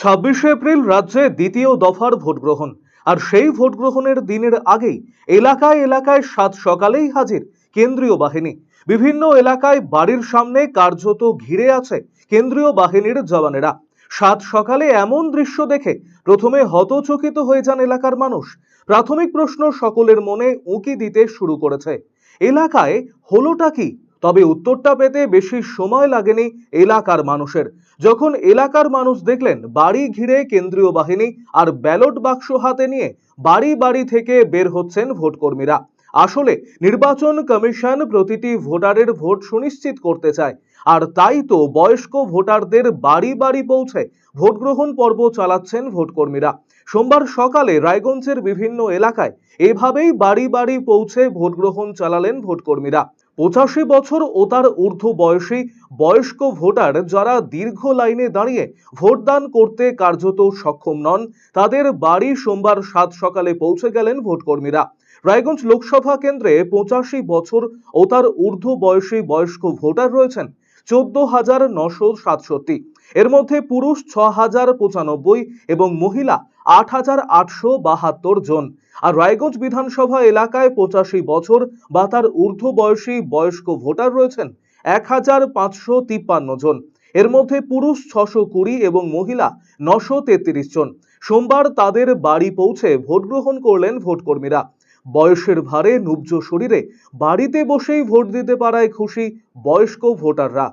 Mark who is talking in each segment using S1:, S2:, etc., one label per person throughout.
S1: ছাব্বিশে এপ্রিল রাজ্যে দ্বিতীয় দফার ভোট গ্রহণ। আর সেই ভোট গ্রহণের দিনের আগেই এলাকায় এলাকায় সাত সকালেই হাজির কেন্দ্রীয় বাহিনী। বিভিন্ন এলাকায় বাড়ির সামনে কার্যত ঘিরে আছে কেন্দ্রীয় বাহিনীর জওয়ানেরা। সাত সকালে এমন দৃশ্য দেখে প্রথমে হতচকিত হয়ে যান এলাকার মানুষ। প্রাথমিক প্রশ্ন সকলের মনে উঁকি দিতে শুরু করেছে। এলাকায় হলোটা কি? তবে উত্তরটা পেতে বেশি সময় লাগেনি এলাকার মানুষের। যখন এলাকার মানুষ দেখলেন, বাড়ি ঘিরে কেন্দ্রীয় বাহিনী আর ব্যালট বাক্স হাতে নিয়ে বাড়ি বাড়ি থেকে বের হচ্ছেন ভোটকর্মীরা। আসলে নির্বাচন কমিশন প্রতিটি ভোটারের ভোট সুনিশ্চিত করতে চায়। আর তাই তো বয়স্ক ভোটারদের বাড়ি বাড়ি পৌঁছে ভোট গ্রহণ পর্ব চালাচ্ছেন ভোটকর্মীরা। সোমবার সকালে রায়গঞ্জের বিভিন্ন এলাকায় এভাবেই বাড়ি বাড়ি পৌঁছে ভোট গ্রহণ চালালেন ভোটকর্মীরা। পঁচাশি বছর ও তার ঊর্ধ্ব বয়সী বয়স্ক ভোটার যারা দীর্ঘ লাইনে দাঁড়িয়ে ভোটদান করতে কার্যত সক্ষম নন, তাদের বাড়ি সোমবার সাত সকালে পৌঁছে গেলেন ভোটকর্মীরা। রায়গঞ্জ লোকসভা কেন্দ্রে পঁচাশি বছর ও তার ঊর্ধ্ব বয়সী বয়স্ক ভোটার রয়েছেন চোদ্দ হাজার নশো সাতষট্টি। এর মধ্যে পুরুষ ছ হাজার পঁচানব্বই এবং মহিলা আট হাজার আটশো বাহাত্তর জন। আর রায়গঞ্জ বিধানসভা এলাকায় পঁচাশি বছর বা তার ঊর্ধ্ব বয়সী বয়স্ক ভোটার রয়েছেন এক হাজার পাঁচশো তিপ্পান্ন জন। এর মধ্যে পুরুষ ছশো কুড়ি এবং মহিলা নশো তেত্রিশ জন। সোমবার তাদের বাড়ি পৌঁছে ভোট গ্রহণ করলেন ভোটকর্মীরা। বয়সের ভারে নুব্জ শরীরে বাড়িতে বসেই ভোট দিতে পারায় খুশি বয়স্ক ভোটাররা।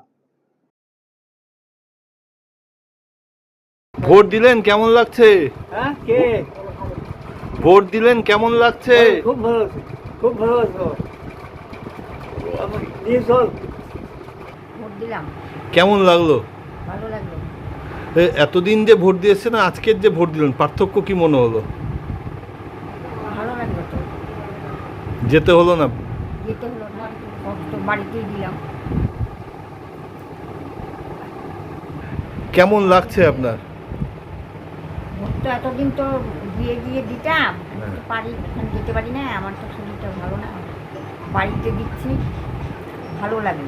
S2: ভোট দিলেন কেমন লাগছে?
S3: হ্যাঁ কে?
S2: ভোট দিলেন কেমন লাগছে?
S3: খুব ভালো খুব ভালো
S2: কেমন লাগল?
S4: ভালো লাগল।
S2: এ, এতদিন যে ভোট দিয়েছে না আজকের যে ভোট দিলেন পার্থক্য কি মনে হলো? যেতে হলো না? কেমন লাগছে আপনার?
S4: তো এতদিন তো দিয়ে গিয়ে দিতাম।
S2: হ্যাঁ।
S4: পারি এখন যেতে পারি না আমার তো শরীরটা ভালো না। বাড়িতে দিচ্ছি ভালো লাগল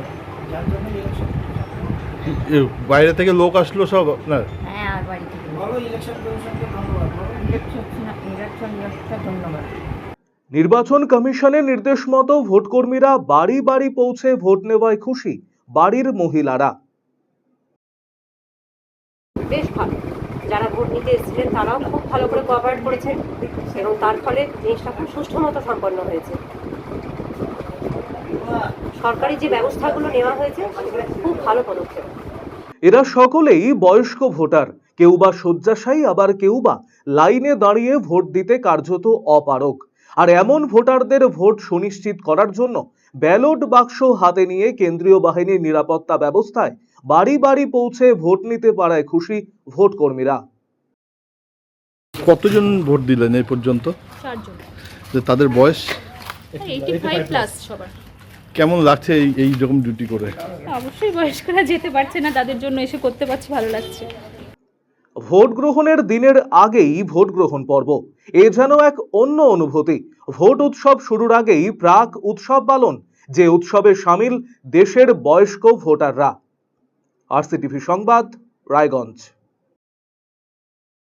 S2: বাইরে থেকে লোক আসলো সব আপনার?
S4: হ্যাঁ বাড়ি থেকে
S3: ভালো ইলেকশন কমিশনকে ধন্যবাদ বলো।
S4: ইলেকশন ইলেকশন ইলেকশনটা ধন্যবাদ।
S1: নির্বাচন কমিশনের নির্দেশ মতো ভোটকর্মীরা বাড়ি বাড়ি পৌঁছে ভোট নেওয়ায় খুশি বাড়ির মহিলারা।
S5: বেশ ভালো। যারা ভোট নিতে এসেছিলেন, তারাও খুব ভালো করে কোঅপারেট করেছেন এবং তার ফলে জিনিসটা খুব সুষ্ঠু মতো সম্পন্ন হয়েছে। সরকারি যে ব্যবস্থাগুলো নেওয়া হয়েছে খুব ভালো পদক্ষেপ।
S1: এরা সকলেই বয়স্ক ভোটার। কেউ বা শয্যাশায়ী, আবার কেউ বা লাইনে দাঁড়িয়ে ভোট দিতে কার্যত অপারক আর এমন ভোটারদের ভোট সুনিশ্চিত করার জন্য ব্যালট বাক্স হাতে নিয়ে কেন্দ্রীয় বাহিনীর নিরাপত্তা ব্যবস্থায় বাড়ি বাড়ি পৌঁছে ভোট নিতে পারায় খুশি ভোট কর্মীরা।
S2: কতজন ভোট দিলেন এই পর্যন্ত? যে তাদের বয়স? কেমন লাগছে এই এই রকম ডিউটি করে?
S6: অবশ্যই বয়স্করা যেতে পারছে না তাদের জন্য এসে করতে পারছি ভালো লাগছে।
S1: ভোট গ্রহণের দিনের আগেই ভোট গ্রহণ পর্ব। এ যেন এক অন্য অনুভূতি। ভোট উৎসব শুরুর আগেই প্রাক উৎসব পালন যে উৎসবে সামিল দেশের বয়স্ক ভোটাররা। আরসিটিভি সংবাদ রায়গঞ্জ।